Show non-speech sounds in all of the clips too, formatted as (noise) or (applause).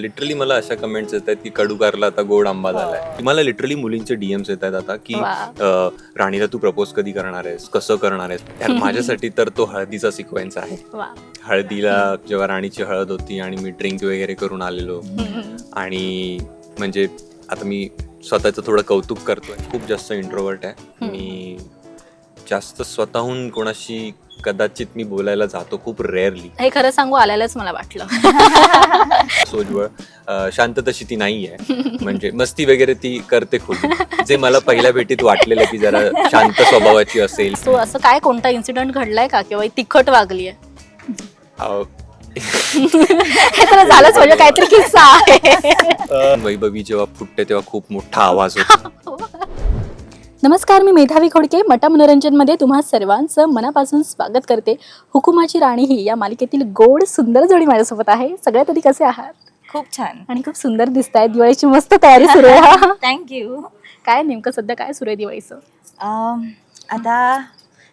Literally मला अशा comments येत आहेत की कडू कारला आता गोड आंबा झालाय. मला लिटरली मुलींचे डीएम्स येत आहेत आता की. अं, राणीला तू प्रपोज कधी करणार आहेस? कसं करणार आहेस? यार (laughs) माझ्यासाठी तर तो हळदीचा सिक्वेन्स आहे. वा हळदीला जेव्हा राणीची हळद होती आणि मी ड्रिंक वगैरे करून आलेलो. (laughs) आणि म्हणजे आता मी स्वतःचं थोडं कौतुक करतोय. खूप जास्त इंट्रोवर्ट आहे. मी जास्त स्वतःहून कोणाशी कदाचित मी बोलायला जातो खूप रेअरली हे खरं सांगू आल्यालाच मला वाटलं. (laughs) सोजवळ अं, शांत तशी ती नाही आहे म्हणजे मस्ती वगैरे ती करते खूप जे मला पहिल्या भेटीत वाटलेलं की जरा शांत स्वभावाची असेल. सो असं काय कोणता इन्सिडेंट घडलाय का? किंवा ही तिखट वागली आहे अं, हे तर झालंच म्हणजे काहीतरी किस्सा आहे. वैभवी जेव्हा फुटते तेव्हा खूप मोठा आवाज होतो. नमस्कार मी मेधावी खोडके. मटा मनोरंजनमध्ये तुम्हा सर्वांचं मनापासून स्वागत करते. हुकुमाची राणी ही या मालिकेतील गोड सुंदर जोडी माझ्यासोबत आहे. सगळ्यात आधी कसे आहात? खूप छान. आणि खूप सुंदर दिसत आहे दिवाळीची मस्त तयारी सुरू आहे. (laughs) थँक्यू काय नेमकं सध्या काय सुरू आहे दिवाळीचं? आता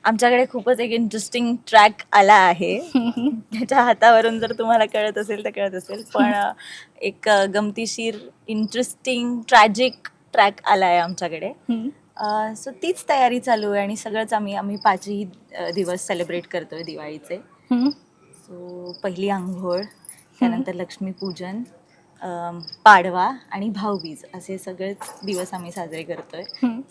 आमच्याकडे खूपच एक इंटरेस्टिंग ट्रॅक आला आहे. (laughs) त्याच्या हातावरून जर तुम्हाला कळत असेल तर कळत असेल. पण (laughs) एक गमतीशीर इंटरेस्टिंग ट्रॅजिक ट्रॅक आला आहे आमच्याकडे. सो तीच तयारी चालू आहे आणि सगळंच आम्ही आम्ही पाचही दिवस सेलिब्रेट करतोय दिवाळीचे. सो पहिली आंघोळ त्यानंतर लक्ष्मीपूजन पाडवा आणि भाऊबीज असे सगळेच दिवस आम्ही साजरे करतोय.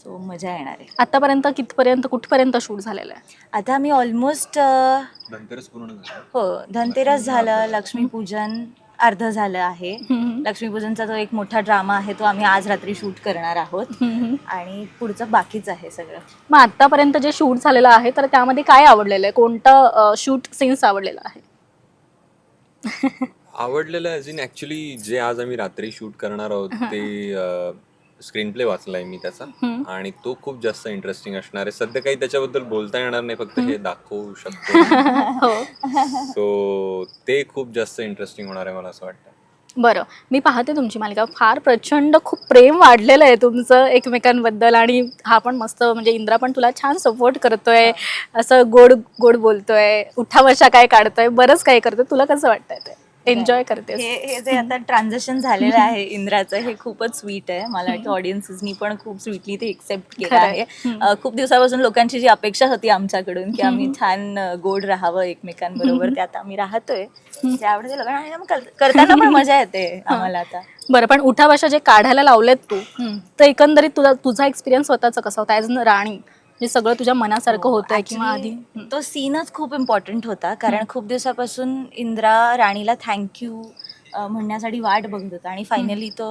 सो मजा येणार आहे. आतापर्यंत कितपर्यंत कुठपर्यंत शूट झालेलं आहे? आता आम्ही ऑलमोस्ट नंतरच पूर्ण झालं. हो धनतेरस झालं लक्ष्मीपूजन अर्ध झालं आहे. लक्ष्मीपूजनचा जो एक मोठा ड्रामा आहे तो आम्ही आज रात्री शूट करणार आहोत. आणि पुढचं बाकीच आहे सगळं. मग आतापर्यंत जे शूट झालेलं आहे तर त्यामध्ये काय आवडलेलं आहे? कोणतं शूट सीन्स आवडलेलं आहे? आवडलेलं ॲज इन ॲक्च्युली जे आज आम्ही रात्री शूट करणार आहोत ते स्क्रीन प्ले वाचलाय मी त्याचा. आणि तो खूप जास्त इंटरेस्टिंग असणार आहे. सध्या काही त्याच्याबद्दल बोलता येणार नाही फक्त हे दाखवू शकतो (laughs) हो. सो ते खूप जास्त इंटरेस्टिंग होणार आहे मला असं वाटतं. बरं. मी पाहते तुमची मालिका. फार प्रचंड खूप प्रेम वाढलेलं आहे तुमचं एकमेकांबद्दल आणि हा पण मस्त म्हणजे इंद्रा पण तुला छान सपोर्ट करतोय. असं गोड गोड बोलतोय. उठावशा काय काढतोय. बरंच काय करतोय. तुला कसं वाटतंय ते? एन्जॉय करतेस हे हे जे आता ट्रान्झॅक्शन झालेलं आहे (laughs) इंद्राचं हे खूपच स्वीट आहे. मला वाटतं ऑडियन्सनी पण खूप स्वीटली ते एक्सेप्ट केलं. आहे. अ, खूप दिवसापासून लोकांची जी अपेक्षा होती आमच्याकडून की आम्ही छान अ, गोड राहावं एकमेकांबरोबर ते आता आम्ही राहतोय. आवडते लोकांना मग कर- करताना पण मजा येते (laughs) आम्हाला आता. बरं पण उठावशा जे काढायला लावलेत तू तर एकंदरीत तुझा तुझा एक्सपिरियन्स स्वतःचा कसा होता? ॲज राणी म्हणजे सगळं तुझ्या मनासारखं होतंय किंवा आधी? तो सीनच खूप इम्पॉर्टंट होता. कारण खूप दिवसापासून इंद्रा राणीला थँक्यू म्हणण्यासाठी वाट बघत होता. आणि फायनली तो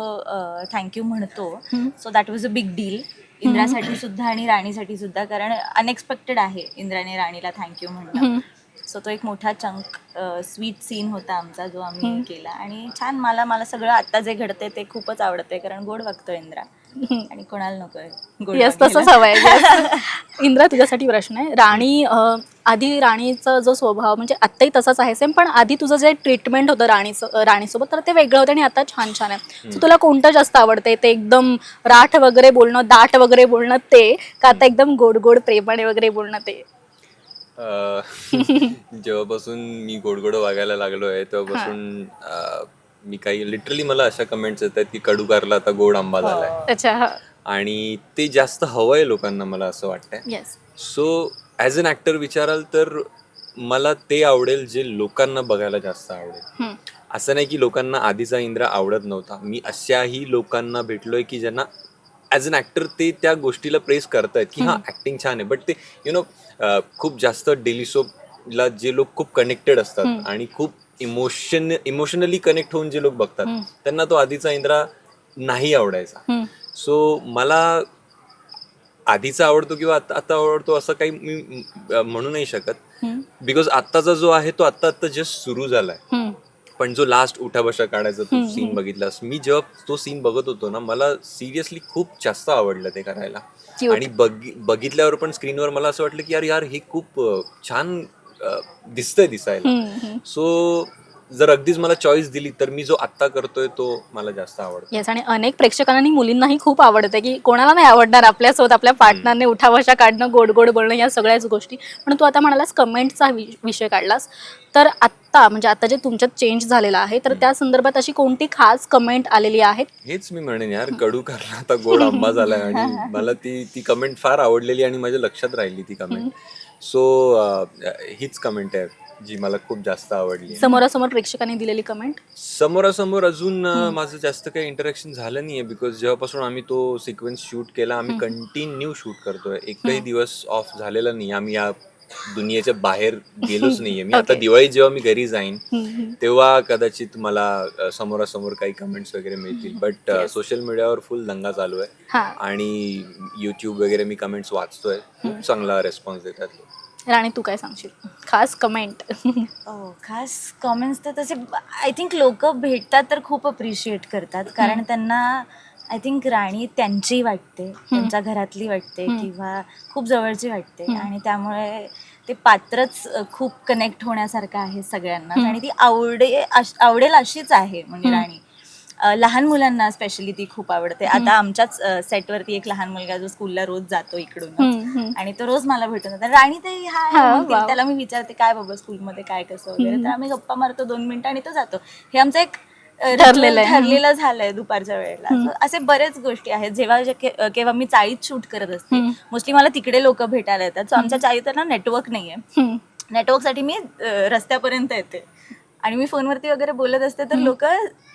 थँक्यू म्हणतो. So that was a big deal इंद्रासाठी सुद्धा आणि राणीसाठी सुद्धा. कारण अनएक्सपेक्टेड आहे इंद्राने राणीला थँक्यू म्हणणं. सो तो एक मोठा चंक स्वीट सीन होता आमचा जो आम्ही केला. आणि छान मला मला सगळं आता जे घडते ते खूपच आवडतंय. कारण गोड वागतो इंद्रा. (laughs) आणि कोणाला नकोय गोड येस. तसंच हवंय. Yes. (laughs) इंद्रा तुझ्यासाठी प्रश्न आहे. राणी अं, आधी राणीचा जो स्वभाव म्हणजे आत्ताही तसाच आहे सेम पण आधी तुझं जे ट्रीटमेंट होतं राणीचं अं, राणीसोबत तर ते वेगळं होतं आणि आता छान छान आहे. So तुला कोणतं जास्त आवडतंय? ते एकदम राठ वगैरे बोलणं दाट वगैरे बोलणं ते का आता एकदम गोड गोड प्रेमाने वगैरे बोलणं ते? अं, (laughs) जेव्हापासून मी गोड गोड वागायला लागलो आहे तेव्हापासून अं, मी काही लिटरली मला अशा कमेंट्स येत आहेत की कडू कारला आता गोड आंबा झालाय. अच्छा आणि ते जास्त हवंय लोकांना मला असं वाटतंय. Yes so as an actor विचाराल तर मला ते आवडेल जे लोकांना बघायला जास्त आवडेल. असं नाही की लोकांना आधीचा इंद्रा आवडत नव्हता. मी अशाही लोकांना भेटलोय की ज्यांना ॲज अन ॲक्टर ते त्या गोष्टीला प्रेस करतायत की हां ॲक्टिंग छान आहे. बट ते यु नो खूप जास्त डेली सोपला जे लोक खूप कनेक्टेड असतात आणि खूप इमोशन इमोशनली कनेक्ट होऊन जे लोक बघतात त्यांना तो आधीचा इंद्रा नाही आवडायचा. सो मला आधीचा आवडतो किंवा आता आता आवडतो असं काही मी म्हणू नाही शकत. बिकॉज आत्ताचा जो आहे तो आत्ता आत्ता जस्ट सुरू झालाय. पण जो लास्ट उठा बशा काढायचा तो सीन बघितलास. मी जेव्हा तो सीन बघत होतो ना मला सिरियसली खूप जास्त आवडलं ते करायला. आणि बघ- बघितल्यावर पण स्क्रीनवर मला असं वाटलं की यार यार हे खूप छान दिसतंय दिसायला. सो जर अगदीच मला चॉईस दिली तर मी जो आत्ता करतोय तो मला जास्त आवडतो. येस आणि अनेक प्रेक्षकांना मुलींनाही खूप आवडते की कोणाला नाही आवडणार आपल्यासोबत आपल्या पार्टनरने उठावशा काढणं गोड गोड बोलणं या सगळ्याच गोष्टी. पण तू आता म्हणालास कमेंटचा विषय काढलास. तर आत्ता म्हणजे आता जे तुमच्यात चेंज झालेला आहे तर त्या संदर्भात अशी कोणती खास कमेंट आलेली आहे हेच मी म्हणेन यार कडू कारण आता गोड आंबा झालाय आणि (laughs) मला ती ती कमेंट फार आवडलेली आणि माझ्या लक्षात राहिली ती कमेंट सो हीच कमेंट आहे. जी मला खूप जास्त आवडली. समोरासमोर प्रेक्षकांनी दिलेली कमेंट समोरासमोर अजून माझं जास्त काही इंटरॅक्शन झालं नाहीये बिकॉज जेव्हापासून आम्ही तो सिक्वेन्स शूट केला आम्ही कंटिन्यू शूट करतोय. एकही दिवस ऑफ झालेला नाही. आम्ही या दुनियेच्या बाहेर गेलोच (laughs) नाहीये. मी आता. दिवाळी जेव्हा मी घरी जाईन तेव्हा कदाचित मला समोरासमोर काही कमेंट्स वगैरे मिळतील. बट सोशल मीडियावर फुल दंगा चालू आहे. आणि युट्यूब वगैरे मी कमेंट्स वाचतोय. खूप चांगला रेस्पॉन्स देतात. राणी तू काय सांगशील? खास कमेंट (laughs) हो खास कॉमेंट्स तर तसे आय थिंक लोक भेटतात तर खूप अप्रिशिएट करतात. कारण त्यांना आय थिंक राणी त्यांची वाटते त्यांच्या घरातली वाटते किंवा खूप जवळची वाटते. आणि त्यामुळे ते पात्रच खूप कनेक्ट होण्यासारखं आहे सगळ्यांना. आणि ती आवडे आवडेल अशीच आहे म्हणजे राणी. लहान मुलांना स्पेशली ती खूप आवडते. आता आमच्याच सेटवरती एक लहान मुलगा जो स्कूलला रोज जातो इकडून आणि तो रोज मला भेटून जातो. राणी ते हा. त्याला मी विचारते काय बाबा स्कूलमध्ये काय कसं वगैरे? तर आम्ही गप्पा मारतो दोन मिनिटं आणि तो जातो. हे आमचं एक अ, ritual ठरलेलं आहे. ठरलेलं झालंय दुपारच्या वेळेला. असे बरेच गोष्टी आहेत. जेव्हा जे- के- अ, केव्हा मी चाळीत शूट करत असते मोस्टली मला तिकडे लोक भेटायला येतात. सो आमच्या चाळीत ना नेटवर्क नाहीये. नेटवर्कसाठी मी अ, रस्त्यापर्यंत येते. आणि मी फोनवरती वगैरे बोलत असते तर लोक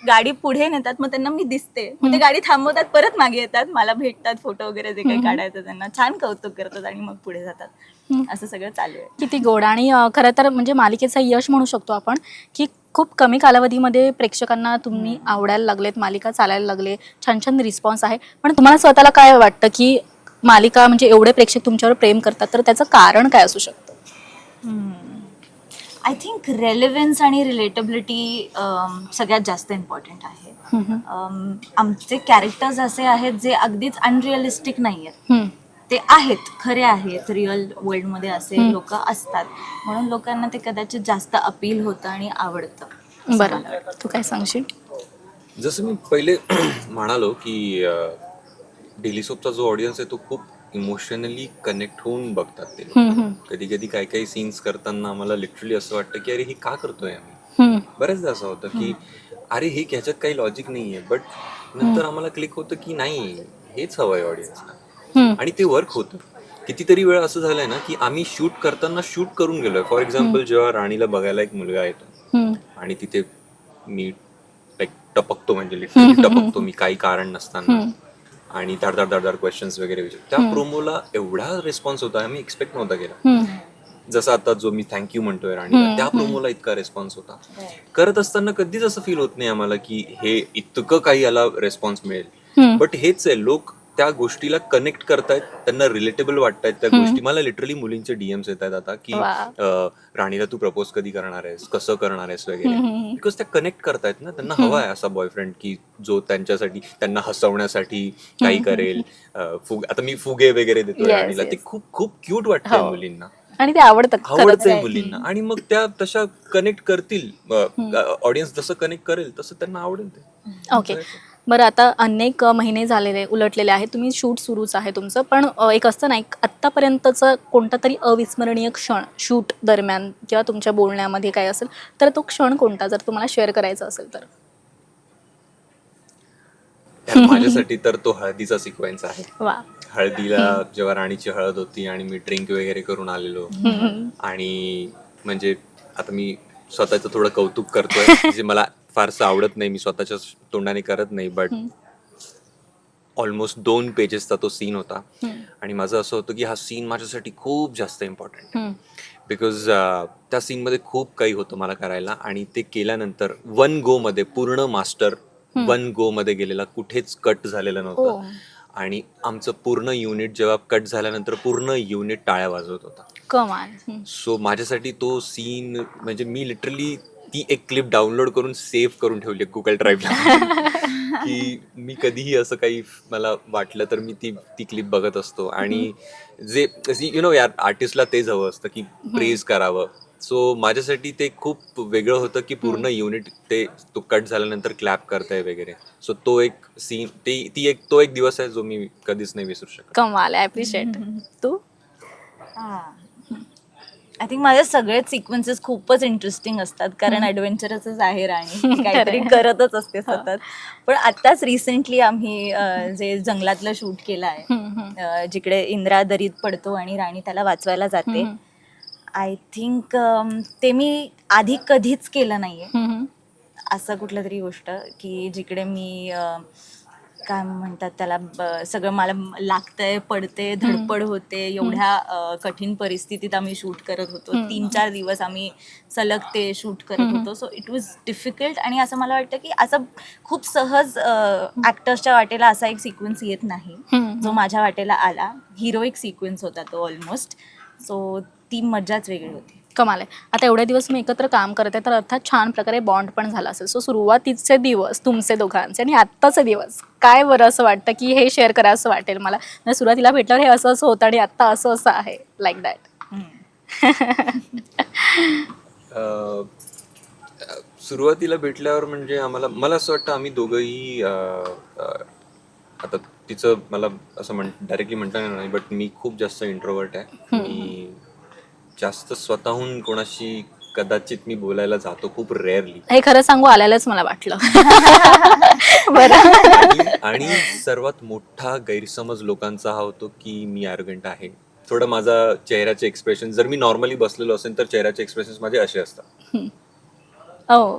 गाडी पुढे नेतात मग त्यांना मी दिसते. मग ते गाडी थांबवतात परत मागे येतात मला भेटतात फोटो वगैरे जे काही काढायचं त्यांना. छान कौतुक करतात आणि मग पुढे जातात. असं सगळं चालू आहे. किती गोड. आणि खरं तर म्हणजे मालिकेचा यश म्हणू शकतो आपण की खूप कमी कालावधीमध्ये प्रेक्षकांना तुम्ही आवडायला लागलेत मालिका चालायला लागले छान छान रिस्पॉन्स आहे. पण तुम्हाला स्वतःला काय वाटतं की मालिका म्हणजे एवढे प्रेक्षक तुमच्यावर प्रेम करतात तर त्याचं कारण काय असू शकतं? आय थिंक रेलेव्हन्स आणि रिलेटेबिलिटी सगळ्यात जास्त इम्पॉर्टंट आहे. Um, आमचे कॅरेक्टर्स असे आहेत जे अगदीच अनरिअलिस्टिक नाही आहेत. ते आहेत खरे आहेत रिअल वर्ल्डमध्ये असे लोक असतात. म्हणून लोकांना ते कदाचित जास्त अपील होतं आणि आवडतं. असं मला बरं. वाटतं. तू काय सांगशील? जसं मी पहिले (clears throat) म्हणालो की डेली सोपचा जो ऑडियन्स आहे तो खूप इमोशनली कनेक्ट होऊन बघतात ते कधी कधी काही काही सीन्स करताना मला लिटरली असं वाटतं की अरे हे का करतोय आम्ही? बऱ्याचदा असं होतं की अरे हे ह्याच्यात काही लॉजिक नाहीये. बट नंतर आम्हाला क्लिक होतं की नाही हेच हवंय ऑडियन्सला आणि ते वर्क होतं. कितीतरी वेळा असं झालंय ना की आम्ही शूट करताना शूट करून गेलोय. फॉर एक्झाम्पल जेव्हा राणीला बघायला एक मुलगा येतो. आणि तिथे मी लाईक टपकतो म्हणजे लिटरली टपकतो मी काही कारण नसताना. आणि धाड धाड धाड धाड क्वेश्चन्स वगैरे विचार. त्या प्रोमोला एवढा रिस्पॉन्स होता आम्ही एक्सपेक्ट नव्हता केला. जसं आता जो मी थँक्यू म्हणतोय राणीला त्या प्रोमोला इतका रिस्पॉन्स होता. करत असताना कधीच असं फील होत नाही आम्हाला की हे इतकं काही याला रिस्पॉन्स मिळेल. बट हेच आहे लोक त्या गोष्टीला कनेक्ट करतायत त्यांना रिलेटेबल वाटतायत त्या गोष्टी. मला लिटरली मुलींचे डीएम्स येत आहेत आता की राणीला तू प्रपोज कधी करणार आहेस? कसं करणार आहेस वगैरे? बिकॉज त्या कनेक्ट करतायत ना. त्यांना हवा आहे असा बॉयफ्रेंड की जो त्यांच्यासाठी त्यांना हसवण्यासाठी काही करेल. फुग आता मी फुगे वगैरे देतो राणीला. ते. खूप खूप क्यूट वाटतंय हो. मुलींना. आणि ते आवडतं खरंच. आवडतंय मुलींना. आणि मग त्या तशा कनेक्ट करतील. ऑडियन्स जसं कनेक्ट करेल तसं त्यांना आवडेल ते. ओके बरं आता अनेक महिने झालेले उलटलेले आहेत. तुम्ही शूट सुरूच आहे तुमचं. पण एक असतं ना एक आत्तापर्यंतचं कोणता तरी अविस्मरणीय क्षण शूट दरम्यान किंवा तुमच्या बोलण्यामध्ये काय असेल तर तो क्षण कोणता जर तुम्हाला शेअर करायचा असेल तर? माझ्यासाठी तर तो हळदीचा सिक्वेन्स आहे. वा. हळदीला जेव्हा राणीची हळद होती आणि मी ड्रिंक वगैरे करून आलेलो. आणि म्हणजे आता मी स्वतःचं थोडं कौतुक करतोय (laughs) जे मला फारसं आवडत नाही मी स्वतःच्या तोंडाने करत नाही बट ऑलमोस्ट दोन पेजेसचा तो सीन होता. आणि माझं असं होतं की हा सीन माझ्यासाठी खूप जास्त इम्पॉर्टंट. बिकॉज त्या सीनमध्ये खूप काही होतं मला करायला आणि ते केल्यानंतर वन गो मध्ये पूर्ण मास्टर वन गो मध्ये गेलेला कुठेच कट झालेलं. नव्हतं. आणि आमचं पूर्ण युनिट जेव्हा कट झाल्यानंतर पूर्ण युनिट टाळ्या वाजवत होता. सो माझ्यासाठी तो सीन म्हणजे मी लिटरली ती एक क्लिप डाउनलोड करून सेव्ह करून ठेवली गुगल ड्राईव्हला (laughs) की मी कधीही असं काही मला वाटलं तर मी ती ती क्लिप बघत असतो. आणि जे यु नो यार आर्टिस्टला तेच हवं असतं की प्रेज करावं. सो माझ्यासाठी ते खूप वेगळं होतं की पूर्ण युनिट ते तो कट झाल्यानंतर क्लॅप करताय वगैरे. सो तो एक सीन ती ती एक तो एक दिवस आहे जो मी कधीच नाही विसरू शकत. कमाल ॲप्रिशिएट तू? आय थिंक माझे सगळेच सिक्वेन्सेस खूपच इंटरेस्टिंग असतात. कारण ॲडव्हेंचरसच आहे राणी. (laughs) काहीतरी करतच असते सतत. पण आत्ताच रिसेंटली आम्ही जे जंगलातलं शूट केलं आहे जिकडे इंद्रा दरीत पडतो आणि राणी त्याला वाचवायला जाते. आय थिंक ते मी आधी कधीच केलं नाहीये. असं कुठलं तरी गोष्ट की जिकडे मी काय म्हणतात त्याला सगळं मला लागतंय पडते धडपड होते एवढ्या कठीण परिस्थितीत आम्ही शूट करत होतो. तीन चार दिवस आम्ही सलग ते शूट करत होतो. सो इट वॉज डिफिकल्ट आणि असं मला वाटतं की असं खूप सहज ॲक्टर्सच्या वाटेला असा एक सिक्वेन्स येत नाही. जो माझ्या वाटेला आला. हिरोईक सिक्वेन्स होता तो ऑलमोस्ट सो ती मजाच वेगळी होती. कमाल आहे. आता एवढे दिवस मी एकत्र काम करते तर अर्थात छान प्रकारे बॉन्ड पण झाला असेल. सो सुरुवातीचे दिवस तुमचे दोघांचे आणि आत्ताचे दिवस. काय बरं असं वाटतं की हे शेअर करा असं वाटेल मला? म्हणजे सुरुवातीला भेटल्यावर हे असं असं होतं आणि आत्ता असं असं आहे लाईक दॅट (laughs) सुरुवातीला भेटल्यावर म्हणजे आम्हाला मला असं वाटतं आम्ही दोघंही आता तिचं मला असं म्हण डायरेक्टली म्हणता येणार नाही बट मी खूप जास्त इंट्रोवर्ट आहे. मी जास्त स्वतःहून कोणाशी कदाचित मी बोलायला जातो खूप रेअरली हे खरं सांगू आल्यालाच मला वाटलं. (laughs) बरं. आणि सर्वात मोठा गैरसमज लोकांचा हा होतो की मी ॲरोगंट आहे. थोडं माझा चेहऱ्याचे एक्सप्रेशन जर मी नॉर्मली बसलेलो असेल तर चेहऱ्याचे एक्सप्रेशन माझे असे असतात. हो.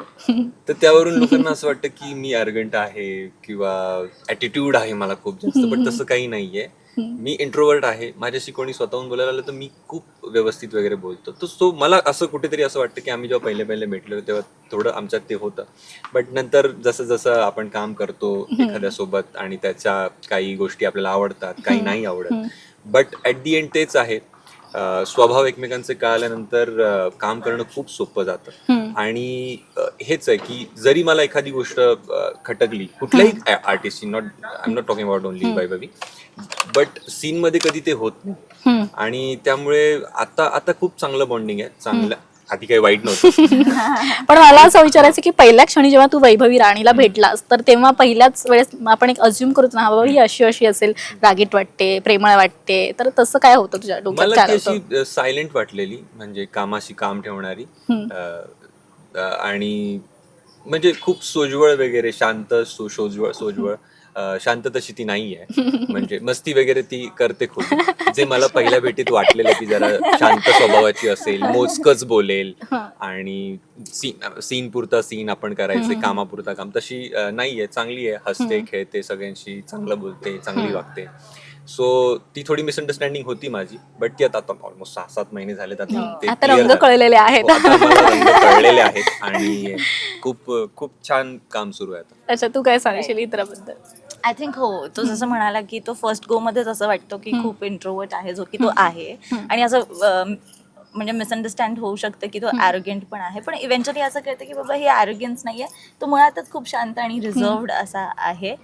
तर त्यावरून लोकांना असं वाटतं की मी अर्गंट आहे किंवा ॲटिट्यूड आहे मला खूप जास्त पण तसं काही नाहीये. मी इंट्रोवर्ट आहे माझ्याशी कोणी स्वतःहून बोलायला आलं तर मी खूप व्यवस्थित वगैरे बोलतो. तर सो मला असं कुठेतरी असं वाटतं की आम्ही जेव्हा पहिले पहिले भेटलो तेव्हा थोडं आमच्यात ते होतं. बट नंतर जसं जसं आपण काम करतो एखाद्यासोबत आणि त्याच्या काही गोष्टी आपल्याला आवडतात काही नाही आवडत. बट ॲट दी एंड तेच आहे. स्वभाव एकमेकांचे कळाल्यानंतर काम करणं खूप सोपं जातं. आणि हेच आहे की जरी मला एखादी गोष्ट खटकली कुठल्याही आर्टिस्टची not I'm not talking about only bye बबी बट सीन मध्ये कधी ते होत नाही. आणि त्यामुळे आता आता खूप चांगलं बॉन्डिंग आहे. चांगलं. आधी काही वाईट नव्हतं. (laughs) पण मला असं विचारायचं की पहिल्या क्षणी जेव्हा तू वैभवी राणीला भेटलास तर तेव्हा पहिल्याच वेळेस आपण एक अज्युम करतो ना हा बाबा ही अशी अशी असेल रागीट वाटते प्रेमळ वाटते. तर तसं काय होतं तुझ्या डोक्यात? सायलेंट वाटलेली. म्हणजे कामाशी काम ठेवणारी. आणि म्हणजे खूप सोजवळ वगैरे शांत सोजवळ सोजवळ. अ, शांत तशी ती नाही आहे (laughs) म्हणजे मस्ती वगैरे ती करते खूप जे मला पहिल्या भेटीत वाटलेलं की जरा शांत स्वभावाची असेल मोजकच बोलेल हा. आणि सीन पुरता सीन आपण करायचे कामापुरता काम तशी अ, नाहीये. चांगली आहे हसते खेळते सगळ्यांशी चांगलं बोलते चांगली वागते. सो ती थोडी मिसअंडरस्टँडिंग होती माझी बट ती आता ऑलमोस्ट सहा सात महिने झालेत आता ते आता clear रंग झालं. कळलेले आहेत. हो, कळलेले आहेत आणि खूप खूप छान काम सुरू आहे अच्छा तू काय सांगशील इतराबद्दल? आय थिंक हो तो जसं म्हणाला की तो फर्स्ट गो मध्येच असं वाटतो की खूप इंट्रोवर्ट आहे जो की तो आहे. आणि असं म्हणजे मिसअंडरस्टँड होऊ शकतं की तो ॲरोगेंट पण आहे. पण इव्हेंच्युअली असं कळतं की बाबा हे ॲरोगेन्स नाही आहे तो मुळातच खूप शांत आणि रिझर्वड असा आहे.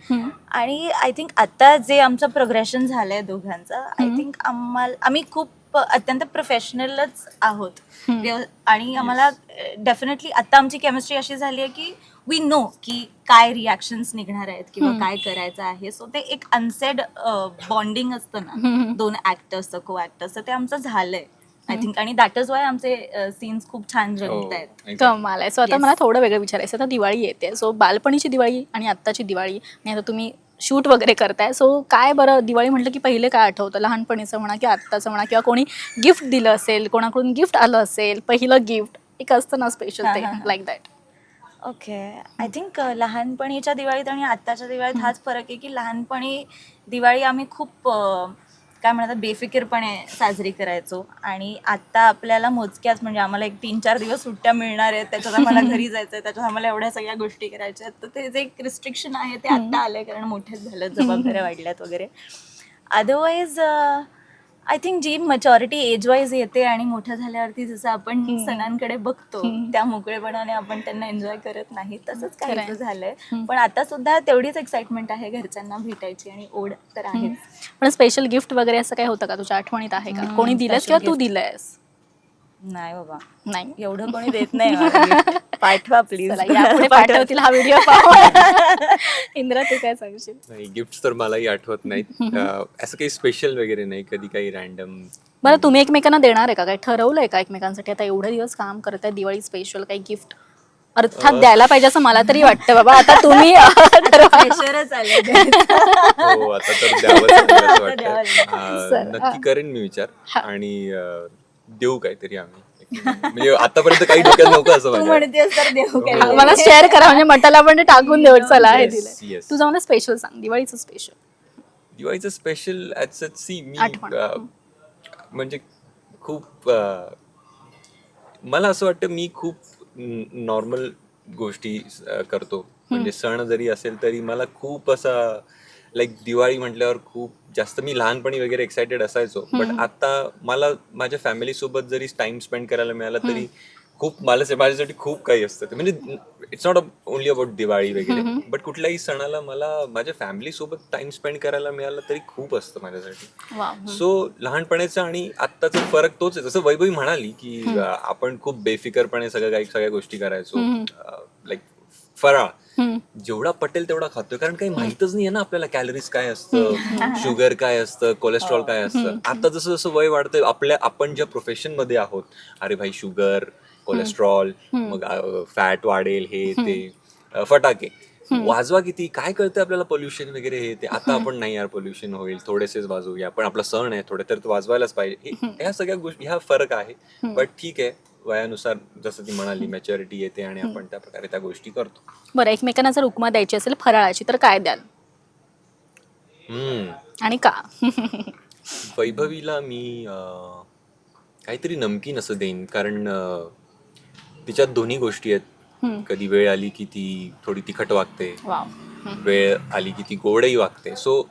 आणि आय थिंक आता जे आमचं प्रोग्रेशन झालंय दोघांचं आय थिंक आम्हाला आम्ही खूप अत्यंत प्रोफेशनलच आहोत. आणि आम्हाला डेफिनेटली आता आमची केमिस्ट्री अशी झाली आहे की वी नो की काय रिॲक्शन्स निघणार आहेत किंवा काय करायचं आहे. सो ते एक अनसेड बॉन्डिंग असतं ना दोन ऍक्टर्सचं को ऍक्टर्सचं ते आमचं झालंय. I think. आणि दॅट इज वाय आमचे सीन्स खूप छान हो, जमत आहेत. कमाल आहे. सो आता Yes. मला थोडं वेगळं विचारायचं आता दिवाळी येते. सो बालपणीची दिवाळी आणि आत्ताची दिवाळी. आणि आता तुम्ही शूट वगैरे करताय. सो काय बरं दिवाळी म्हटलं की पहिले काय आठवतं? लहानपणीचं म्हणा किंवा आत्ताचं म्हणा किंवा कोणी गिफ्ट दिलं असेल कोणाकडून गिफ्ट आलं असेल पहिलं गिफ्ट एक असतं ना स्पेशल ते हा, हा, हा. Like that okay I think लहानपणीच्या दिवाळीत आणि आत्ताच्या दिवाळीत हाच फरक आहे की लहानपणी दिवाळी आम्ही खूप अ, काय म्हणतात बेफिकीरपणे साजरी करायचो. आणि आत्ता आपल्याला मोजक्याच म्हणजे आम्हाला एक तीन चार दिवस सुट्ट्या मिळणार आहेत त्याच्यात आम्हाला (laughs) घरी जायचं आहे त्याच्यात आम्हाला एवढ्या सगळ्या गोष्टी करायच्या आहेत. तर ते जे एक रिस्ट्रिक्शन आहे ते आत्ता आलंय कारण मोठेच झालं जबाबदाऱ्या (laughs) वाढल्यात वगैरे. अदरवाईज आय थिंक जी मॅच्युरिटी एज वाईज येते आणि मोठं झाल्यावरती जसं आपण सणांकडे बघतो त्या मोकळेपणाने आपण त्यांना एन्जॉय करत नाही तसंच. काहीच झालंय. पण आता सुद्धा तेवढीच एक्साइटमेंट आहे घरच्यांना भेटायची आणि ओढ तर आहेच. पण स्पेशल गिफ्ट वगैरे असं काय होतं का तुझ्या आठवणीत आहे का? कोणी दिलंस किंवा तू. दिलंयस? नाही बाबा. नाही. एवढं कोणी देत (laughs) नाही. पाठवा प्लीज चला यापुढे (laughs) पाठवतील हा व्हिडिओ इंद्रा तू काय सांगशील? नाही गिफ्ट तर मलाही आठवत नाहीत. (laughs) अं, असं काही स्पेशल वगैरे नाही कधी काही रॅन्डम बरं तुम्ही एकमेकांना देणार आहे का? काय ठरवलंय का एकमेकांसाठी? आता एवढे दिवस काम करताय दिवाळी स्पेशल काही गिफ्ट अर्थात द्यायला पाहिजे असं मला तरी वाटतं. बाबा आता (laughs) तुम्ही ठरवा. प्रेशरच आले हो आता तर द्यावंच लागेल असं द्यावं अं, नक्की करेन मी विचार. आणि अं, देऊ काहीतरी आम्ही. म्हणजे आतापर्यंत काही डोक्यात नव्हतं असं तू माझ्या. म्हणतेस तर देऊ काय हो. मला शेअर करा म्हणजे मटाला पण ते टाकून देऊ. चला हे Yes, दिलंय. yes. तू जाऊन स्पेशल सांग दिवाळीचं स्पेशल दिवाळीचं स्पेशल सी मी आठवण. अं, म्हणजे खूप अं, मला असं वाटतं मी खूप नॉर्मल गोष्टी अं, करतो. म्हणजे सण जरी असेल तरी मला खूप असा लाईक दिवाळी म्हटल्यावर खूप जास्त मी लहानपणी वगैरे एक्सायटेड असायचो. बट आता मला माझ्या फॅमिली सोबत जरी टाइम स्पेंड करायला मिळाला तरी खूप मला माझ्यासाठी खूप काही असतं. म्हणजे it's not only about Diwali वगैरे. बट कुठल्याही सणाला मला माझ्या फॅमिली सोबत टाइम स्पेंड करायला मिळाला तरी खूप असतं माझ्यासाठी. सो लहानपणाचा आणि आत्ताचा फरक तोच आहे. जसं वैभवी म्हणाली की आपण खूप बेफिकरपणे सगळं काही सगळ्या गोष्टी करायचो. लाईक फराळ. जेवढा पटेल तेवढा खातोय कारण काही माहितच नाही ना आपल्याला कॅलरीज काय असतं शुगर (laughs) काय असतं कोलेस्ट्रॉल काय असतं. आता जसं जसं वय वाढतंय आपल्या आपण ज्या प्रोफेशनमध्ये आहोत अरे भाई शुगर कोलेस्ट्रॉल मग फॅट वाढेल हे ते फटाके. वाजवा किती काय कळतं आपल्याला पोल्युशन वगैरे हे ते? आता आपण नाही यार पोल्युशन होईल थोडेसेच वाजवूया पण आपला सण आहे थोडे तर वाजवायलाच पाहिजे. ह्या सगळ्या गोष्टी ह्या फरक आहे. बट ठीक आहे वयानुसार जसं ती म्हणाली मॅच्युरिटी येते आणि आपण त्या प्रकारे त्या गोष्टी करतो. बरं एकमेकांना जर उपमा द्यायची असेल फराळाची तर काय द्याल? हम्म. आणि का? वैभवीला मी अं, काहीतरी नमकीन असं देईन. कारण अं, तिच्यात दोन्ही गोष्टी आहेत. कधी वेळ आली की ती थोडी तिखट वागते. वाव. वेळ आली की ती गोडही वागते. सो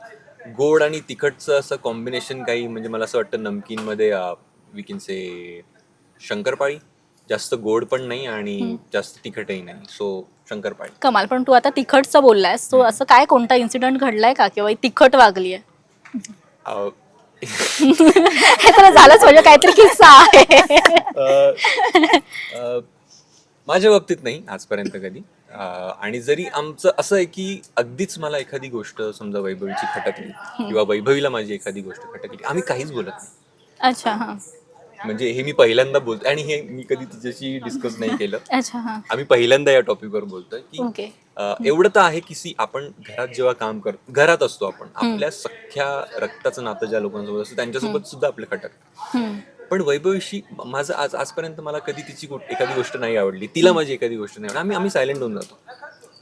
गोड आणि तिखटचं असं कॉम्बिनेशन काही म्हणजे मला असं वाटतं नमकीनमध्ये वी कॅन से शंकरपाळी जास्त गोड पण नाही आणि जास्त तिखटही नाही. सो शंकरपाळी. कमाल पण तू आता तिखटचं बोललायस तो असं काय कोणता इन्सिडेंट घडलाय का? किंवा ही तिखट वागली अं, हे तर झालंच म्हणजे काहीतरी किस्सा आहे. (laughs) अं, माझ्या बाबतीत नाही आजपर्यंत कधी. अं, आणि जरी आमचं असं आहे की अगदीच मला एखादी गोष्ट समजा वैभवीची खटकली किंवा वैभवीला माझी एखादी गोष्ट खटकली आम्ही काहीच बोलत नाही. अच्छा हा. म्हणजे हे मी पहिल्यांदा बोलतो आणि हे मी कधी तिच्याशी डिस्कस नाही केलं. अच्छा हा. आम्ही पहिल्यांदा या टॉपिकवर बोलतोय की ओके. अं, एवढं तर आहे की सी आपण घरात जेव्हा काम करतो घरात असतो आपण आपल्या सख्या रक्ताचं नातं ज्या लोकांसोबत असतं त्यांच्यासोबत सुद्धा आपले खटक. हम्म. पण वैभवीशी माझं आज आजपर्यंत मला कधी तिची गो- एखादी गोष्ट नाही आवडली तिला माझी एखादी गोष्ट नाही आवडली आम्ही आम्ही सायलेंट होऊन जातो.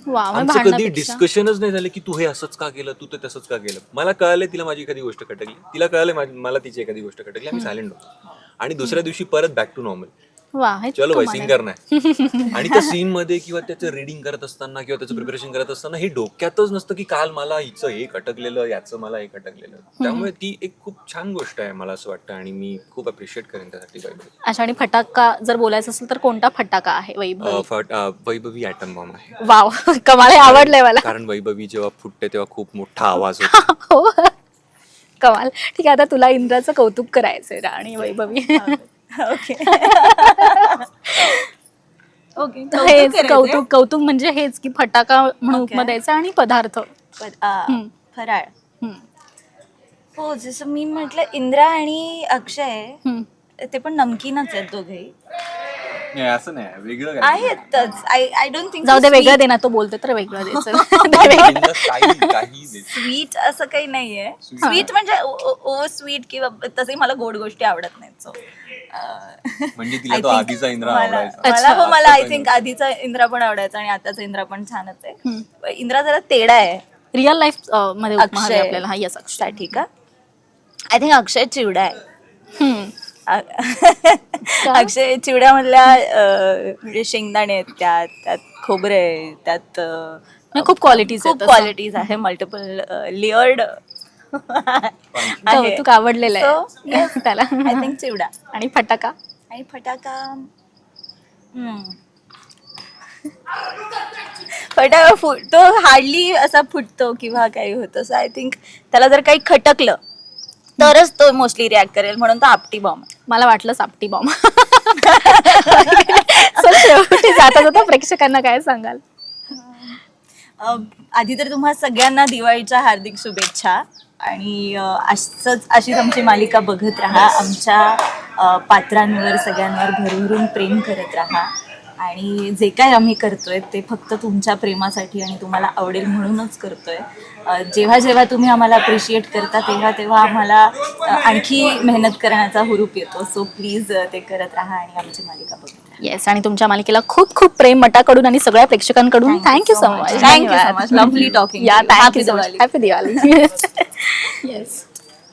वा मग आमचं कधी भांडणापेक्षा. डिस्कशनच नाही झालं की तू हे असंच का केलं तू तर तसंच का केलं. मला कळालं तिला माझी एखादी गोष्ट खटकली. तिला कळालं मला तिची एखादी गोष्ट खटकली आम्ही सायलेंट होतो. आणि दुसऱ्या दिवशी परत बॅक टू नॉर्मल वा हे चलो भाई आहे. करणार (laughs) आणि त्या सीन मध्ये किंवा त्याचं रिडिंग करत असताना किंवा त्याचं प्रिपरेशन करत असताना हे डोक्यातच नसतं की काल मला हिचं हे खटकलेलं याचं मला हे खटकलेलं. त्यामुळे ती एक खूप छान गोष्ट आहे मला असं वाटतं आणि मी खूप अप्रिशिएट करेन त्यासाठी वैभवी अच्छा आणि फटाका जर बोलायचं असेल तर कोणता फटाका आहे वैभव? अं, फट- अं, वैभवी ॲटम बॉम्ब आहे. वाव (laughs) कमाल आवडलंय मला. कारण वैभवी जेव्हा फुटते तेव्हा खूप मोठा आवाज (laughs) होतो. हो. कमाल. ठीक आहे आता तुला इंद्राचं कौतुक करायचंय राणी वैभवी. ओके (laughs) ओके हेच कौतुक कौतुक म्हणजे हेच की फटाका म्हणून उपमा द्यायचा आणि पदार्थ हम्म. फराळ हम्म. हो जसं मी म्हटलं इंद्रा आणि अक्षय हम्म. ते पण नमकीनच आहेत दोघेही असं नाही. वेगळं आहेतच. आय आय डोंट थिंक जाऊ दे वेगळं दे ना तो बोलतो तर वेगळं द्यायचं (laughs) दे वेगळं. काही स्वीट असं काही नाहीये. स्वीट म्हणजे ओ स्वीट किंवा तसंही मला गोड गोष्टी आवडत नाहीत सो म्हणजे तिला तो आधीचा इंद्रा आवडायचा. मला हो मला आय थिंक आधीचा इंद्रा पण आवडायचा आणि आताचा इंद्रा पण छानच आहे. इंद्रा जरा तेडा आहे. रिअल लाईफमध्ये उपमा हवी अक्षय. आपल्याला. हा येस अक्षय. साठी का आय थिंक अक्षय चिवडा आहे. हम्म. अ- अक्षय चिवड्यामधल्या अ, म्हणजे शेंगदाणे आहेत त्यात त्यात खोबरे आहे त्यात अ, खूप क्वालिटीज खूप क्वालिटीज आहे मल्टिपल लेअर्ड कौतुक आवडलेलं आहे. (laughs) त्याला. I think chivda. आणि फटाका? आणि फटाका हम्म. फटाका फुट तो हार्डली असा फुटतो किंवा काही होतं. सो आय थिंक त्याला जर काही खटकलं तरच तो मोस्टली रिॲक्ट करेल म्हणून तो आपटी बॉम्ब मला वाटलं सापटी बॉम्ब (laughs) शेवटी जाता जाता प्रेक्षकांना काय सांगाल? अ, आधी तर तुम्हा सगळ्यांना दिवाळीच्या हार्दिक शुभेच्छा आणि अ, असंच अशीच आमची मालिका बघत राहा. आमच्या अ, पात्रांवर सगळ्यांवर भरभरून प्रेम करत राहा. आणि जे काय आम्ही करतोय ते फक्त तुमच्या प्रेमासाठी आणि तुम्हाला आवडेल म्हणूनच करतोय. अ, जेव्हा जेव्हा तुम्ही आम्हाला अप्रिशिएट करता तेव्हा तेव्हा आम्हाला आणखी मेहनत करण्याचा हुरूप येतो. सो प्लीज ते करत राहा आणि आमची मालिका बघत राहा. येस आणि तुमच्या मालिकेला खूप खूप प्रेम मटाकडून आणि सगळ्या प्रेक्षकांकडून thank you so much you so much. Lovely talking या. Thank you so much. Happy Diwali yes